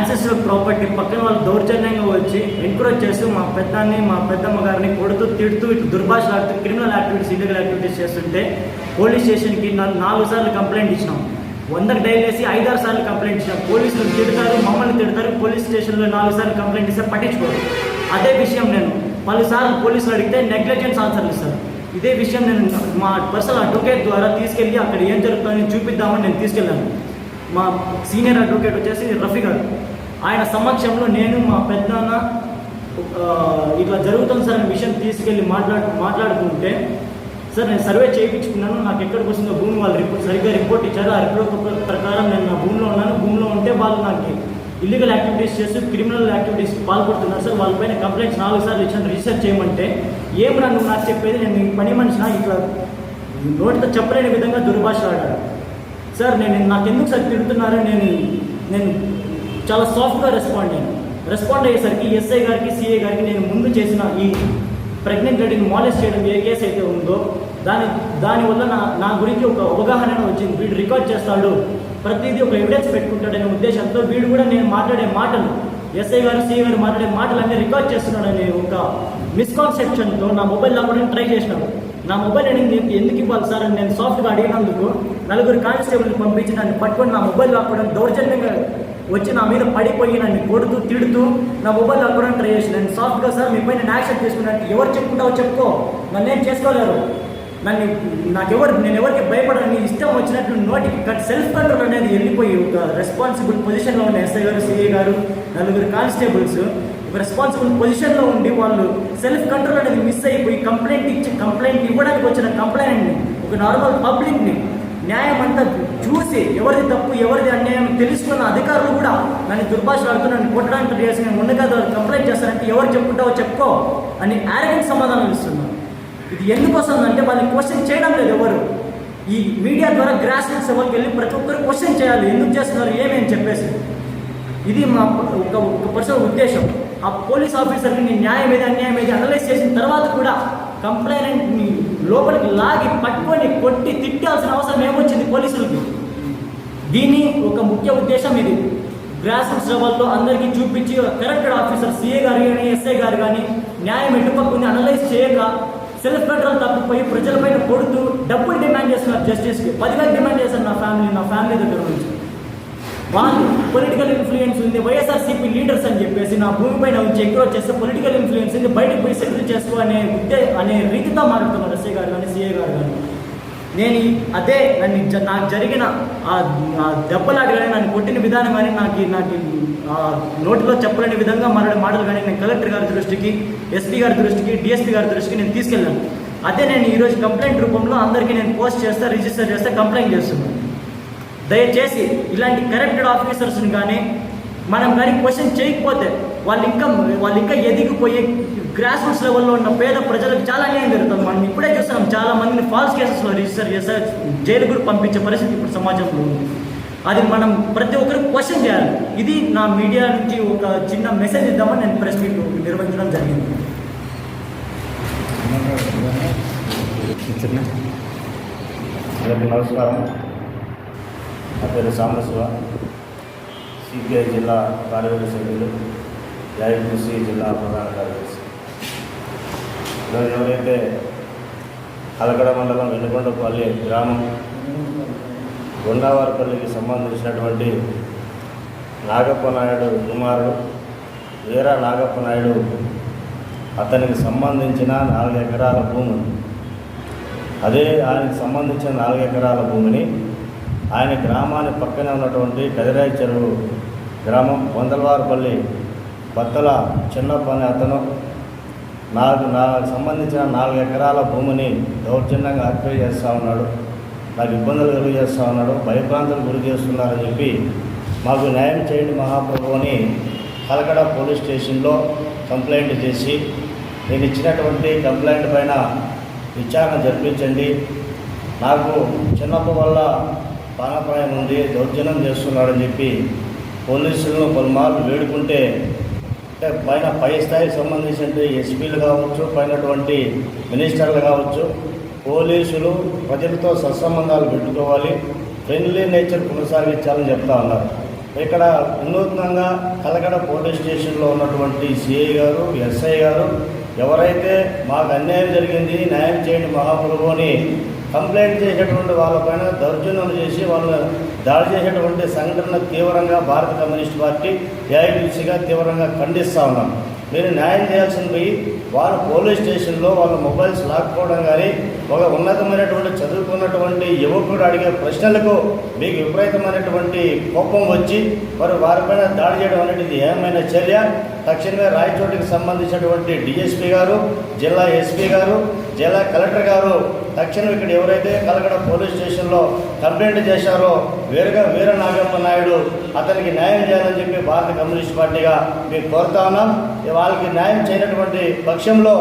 Ancestral property పక్కన వాళ్ళు దౌర్జన్యంగా వచ్చి ఎంకరేజ్ చేస్తూ మా పెద్దాన్ని మా పెద్దమ్మ గారిని కొడుతూ తిడుతూ ఇటు దుర్భాషలాడుతూ క్రిమినల్ యాక్టివిటీస్ ఇల్లీగల్ యాక్టివిటీస్ చేస్తుంటే పోలీస్ స్టేషన్కి నాలుగు సార్లు కంప్లైంట్ ఇచ్చినాం. వందకు డైల్ వేసి ఐదారు సార్లు కంప్లైంట్ ఇచ్చినాం. పోలీసులు తిడతారు మమ్మల్ని తిడతారు పోలీస్ స్టేషన్లో నాలుగు సార్లు కంప్లైంట్ ఇస్తే పట్టించుకోరు. అదే విషయం నేను పలుసార్లు పోలీసులు అడిగితే నెగ్లిజెన్స్ ఆన్సర్లు ఇస్తారు. ఇదే విషయం నేను మా పర్సనల్ అడ్వకేట్ ద్వారా తీసుకెళ్ళి అక్కడ ఏం జరుగుతుందని చూపిద్దామని నేను తీసుకెళ్ళాను. మా సీనియర్ అడ్వకేట్ వచ్చేసి రఫీ గారు. ఆయన సమక్షంలో నేను మా పెద్దన్న ఇట్లా జరుగుతుంది సార్ అనే విషయం తీసుకెళ్ళి మాట్లాడు మాట్లాడుకుంటే సార్ నేను సర్వే చేయించుకున్నాను నాకు ఎక్కడికి వస్తుందో భూమి వాళ్ళు రిపోర్ట్ సరిగ్గా రిపోర్ట్ ఇచ్చారు? ఆ రిపోర్ట్ ప్రకారం నేను నా భూమిలో ఉన్నాను. భూమిలో ఉంటే వాళ్ళు నాకు ఇల్లీగల్ యాక్టివిటీస్ చేస్తూ క్రిమినల్ యాక్టివిటీస్ పాల్పడుతున్నారు సార్. వాళ్ళపైన కంప్లైంట్స్ నాలుగు సార్లు ఇచ్చాను. రీసెర్చ్ చేయమంటే ఏం రా నువ్వు నాకు చెప్పేది? నేను పని మనిషిన ఇట్లా నోటితో చెప్పలేని విధంగా దుర్భాష దుర్భాషలాడారు సార్ నేను నాకెందుకు సార్ తిడుతున్నారని నేను నేను చాలా సాఫ్ట్గా రెస్పాండ్ అయ్యాను. రెస్పాండ్ అయ్యేసరికి ఎస్ఐ గారికి సిఐ గారికి నేను ముందు చేసిన ఈ ప్రెగ్నెంట్ లేడీని మాలేజ్ చేయడం ఏ కేసు అయితే ఉందో దాని దానివల్ల నా నా గురించి ఒక అవగాహన వచ్చింది. వీడు రికార్డ్ చేస్తాడు. ప్రతిదీ ఒక ఎవిడెన్స్ పెట్టుకుంటాడనే ఉద్దేశంతో వీడు కూడా నేను మాట్లాడే మాటలు ఎస్ఐ గారు సిఐ గారు మాట్లాడే మాటలన్నీ రికార్డ్ చేస్తున్నాడనే ఒక మిస్కాన్సెప్షన్తో నా మొబైల్ లాక్కోవడానికి ట్రై చేసినాడు. నా మొబైల్ అడిగింది ఎందుకు ఇవ్వాలి సార్ అని నేను సాఫ్ట్గా అడిగినందుకు నలుగురు కానిస్టేబుల్ని పంపించి నన్ను పట్టుకొని నా మొబైల్ లాక్కోవడం దౌర్జన్యంగా వచ్చి నా మీద పడిపోయి నన్ను కొడుతూ తిడుతూ నా మొబైల్ లాక్కోవడానికి ట్రై చేసి నేను సాఫ్ట్గా సార్ మీ పైన యాక్సెప్ట్ చేసుకున్నాను. ఎవరు చెప్పుకుంటావో చెప్పుకో. నన్ను ఏం చేసుకోలేరు నన్ను నాకెవరు నేను ఎవరికి భయపడని ఇష్టం వచ్చినట్లు నోటికి కట్ సెల్ఫ్ కంట్రోల్ అనేది వెళ్ళిపోయి ఒక రెస్పాన్సిబుల్ పొజిషన్లో ఉన్న ఎస్ఐ గారు సిఐ గారు నలుగురు కానిస్టేబుల్స్ ఒక రెస్పాన్సిబుల్ పొజిషన్లో ఉండి వాళ్ళు సెల్ఫ్ కంట్రోల్ అనేది మిస్ అయిపోయి కంప్లైంట్ ఇచ్చి కంప్లైంట్ ఇవ్వడానికి వచ్చిన కంప్లైంట్ని ఒక నార్మల్ పబ్లిక్ని న్యాయం అంతా చూసి ఎవరిది తప్పు ఎవరిది అన్యాయం తెలుసుకున్న అధికారులు కూడా నన్ను దుర్భాషలాడుతూ నన్ను కొట్టడానికి ట్రై చేసి నేను ఉండగా కంప్లైంట్ చేస్తానంటే ఎవరు చెప్పుకుంటావో చెప్పుకో అని ఆరగెంట్ సమాధానం ఇస్తున్నాను ఇది ఎందుకు వస్తుందంటే వాళ్ళని క్వశ్చన్ చేయడం లేదు ఎవరు. ఈ మీడియా ద్వారా గ్రాస్ రూట్స్ ఎవరికి వెళ్ళి ప్రతి ఒక్కరు క్వశ్చన్ చేయాలి. ఎందుకు చేస్తున్నారు? ఏమేమి చెప్పేసి. ఇది మా ఒక ఒక పర్సనల్ ఉద్దేశం. ఆ పోలీస్ ఆఫీసర్కి నేను న్యాయం ఏది అన్యాయం ఏది అనలైజ్ చేసిన తర్వాత కూడా కంప్లైనెంట్ని లోపలికి లాగి పట్టుకొని కొట్టి తిట్టాల్సిన అవసరం ఏమొచ్చింది పోలీసులకి? దీని ఒక ముఖ్య ఉద్దేశం ఇది. గ్రాస్ రూట్స్ లెవెల్లో అందరికీ చూపించి కరెక్టెడ్ ఆఫీసర్ సిఏ గారు కానీ ఎస్ఐ గారు కానీ న్యాయం ఎటుపక్కుంది అనలైజ్ చేయక సెల్ఫ్ కంట్రోల్ తప్పిపోయి ప్రజలపైన కొడుతూ డబ్బులు డిమాండ్ చేస్తున్నారు జస్టిస్కి పదివేలు డిమాండ్ చేశారు నా ఫ్యామిలీ నా ఫ్యామిలీ దగ్గర నుంచి. వాళ్ళు పొలిటికల్ ఇన్ఫ్లుయెన్స్ ఉంది వైఎస్ఆర్సీపీ లీడర్స్ అని చెప్పేసి నా భూమి పైన ఉంచి ఎక్కువ చేస్తే పొలిటికల్ ఇన్ఫ్లుయెన్స్ ఉంది బయటకు పోయి సెటిల్ చేసుకో అనే ఉద్దే అనే రీతితో మాట్లాడుతున్నారు ఎస్ఏ గారు కానీ సిఏ గారు కానీ నేను అదే నన్ను జ- నాకు జరిగిన ఆ ఆ కానీ నన్ను కొట్టిన విధానం కానీ నాకు నాకు నోటిలో చెప్పలేని విధంగా మరణ మాటలు కానీ నేను కలెక్టర్ గారి దృష్టికి ఎస్పీ గారి దృష్టికి డిఎస్పీ గారి దృష్టికి నేను తీసుకెళ్ళాను. అదే నేను ఈరోజు కంప్లైంట్ రూపంలో అందరికీ నేను పోస్ట్ చేస్తా రిజిస్టర్ చేస్తే కంప్లైంట్ చేస్తున్నాను. దయచేసి ఇలాంటి కరెక్టెడ్ ఆఫీసర్స్ని కానీ మనం కానీ క్వశ్చన్ చేయకపోతే వాళ్ళు ఇంకా వాళ్ళు ఇంకా ఎదిగిపోయి గ్రాస్ రూట్స్ లెవెల్లో ఉన్న పేద ప్రజలకు చాలా అన్యాయం జరుగుతుంది. మనం ఇప్పుడే చూస్తున్నాం చాలా మందిని ఫాల్స్ కేసెస్లో రిజిస్టర్ చేస్తే జైలు కూడా పంపించే పరిస్థితి ఇప్పుడు సమాజంలో ఉంది. అది మనం ప్రతి ఒక్కరు క్వశ్చన్ చేయాలి. ఇది నా మీడియా నుంచి ఒక చిన్న మెసేజ్ ఇద్దామని నేను ప్రెస్ మీట్ నిర్వహించడం జరిగింది. నమస్కారం. నా పేరు సాంబశివ. సిపిఐ జిల్లా కార్యవర్గ సభ్యులు. ఏఐటీసీ జిల్లా ప్రధాన కార్యదర్శి ఈరోజు ఎవరైతే కలకడ మండలం వెనుకొండపల్లి గ్రామం గుండావారిపల్లికి సంబంధించినటువంటి నాగప్ప నాయుడు కుమారుడు వీర నాగప్ప నాయుడు అతనికి సంబంధించిన నాలుగు ఎకరాల భూమి అదే ఆయనకు సంబంధించిన నాలుగు ఎకరాల భూమిని ఆయన గ్రామానికి పక్కనే ఉన్నటువంటి కదిరాయి చెరువు గ్రామం వందలవారిపల్లి బత్తల చిన్నప్ప అనే అతను నాకు నాకు సంబంధించిన నాలుగు ఎకరాల భూమిని దౌర్జన్యంగా హత్య చేస్తూ ఉన్నాడు. నాకు ఇబ్బందులు కలుగు చేస్తూ ఉన్నాడు. భయభ్రాంతులు గురి చేస్తున్నారని చెప్పి మాకు న్యాయం చేయండి మహాప్రభు అని కలకడ పోలీస్ స్టేషన్లో కంప్లైంట్ చేసి నేను ఇచ్చినటువంటి కంప్లైంట్ పైన విచారణ జరిపించండి. నాకు చిన్నప్పటి వల్ల ప్రాణప్రాయం ఉంది దౌర్జన్యం చేస్తున్నాడని చెప్పి పోలీసులను పలుమార్లు వేడుకుంటే అంటే పైన పై స్థాయికి సంబంధించిన ఎస్పీలు కావచ్చు పైనటువంటి మినిస్టర్లు కావచ్చు పోలీసులు ప్రజలతో సత్సంబంధాలు పెట్టుకోవాలి ఫ్రెండ్లీ నేచర్ కొనసాగించాలని చెప్తా ఉన్నారు. ఇక్కడ వినూత్నంగా కలకడ పోలీస్ స్టేషన్లో ఉన్నటువంటి సిఐ గారు ఎస్ఐ గారు ఎవరైతే మాకు అన్యాయం జరిగింది న్యాయం చేయండి మహాప్రభు అని కంప్లైంట్ చేసేటువంటి వాళ్ళపైన దౌర్జన్యం చేసి వాళ్ళు దాడి చేసేటువంటి సంఘటన తీవ్రంగా భారత కమ్యూనిస్ట్ పార్టీ ఏఐటీసీగా తీవ్రంగా ఖండిస్తూ ఉన్నాం. మీరు న్యాయం చేయాల్సింది పోయి వాళ్ళు పోలీస్ స్టేషన్లో వాళ్ళ మొబైల్స్ లాక్కోవడం కానీ ఒక ఉన్నతమైనటువంటి చదువుకున్నటువంటి యువకుడు అడిగే ప్రశ్నలకు మీకు విపరీతమైనటువంటి కోపం వచ్చి మరి వారిపైన దాడి చేయడం అనేది ఏమైనా చర్య? తక్షణమే రాయచోటికి సంబంధించినటువంటి డిఎస్పీ గారు జిల్లా ఎస్పీ గారు జిల్లా కలెక్టర్ గారు తక్షణం ఇక్కడ ఎవరైతే కలకడ పోలీస్ స్టేషన్లో కంప్లైంట్ చేశారో వేరుగా వీర నాగమ్మ నాయుడు అతనికి న్యాయం చేయాలని చెప్పి భారత కమ్యూనిస్ట్ పార్టీగా మేము కోరుతా ఉన్నాం. వాళ్ళకి న్యాయం చేయనటువంటి పక్షంలో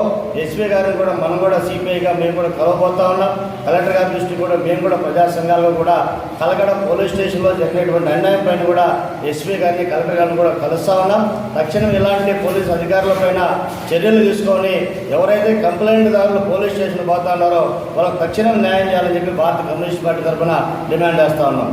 ఎస్పీ గారిని కూడా మనం కూడా సిపిఐగా మేము కూడా కలవబోతా ఉన్నాం. కలెక్టర్ గారి దృష్టి కూడా మేము కూడా ప్రజా సంఘాల్లో కూడా కలకడ పోలీస్ స్టేషన్లో జరిగినటువంటి అన్యాయం పైన కూడా ఎస్పీ గారిని కలెక్టర్ గారిని కూడా కలుస్తా ఉన్నాం. తక్షణం ఇలాంటి పోలీస్ పోలీసు అధికారులపైన చర్యలు తీసుకొని ఎవరైతే కంప్లైంట్ దారులు పోలీస్ స్టేషన్ పోతా ఉన్నారో వాళ్ళకి తక్షణం న్యాయం చేయాలని చెప్పి భారత కమ్యూనిస్ట్ పార్టీ తరఫున డిమాండ్ చేస్తా ఉన్నాం.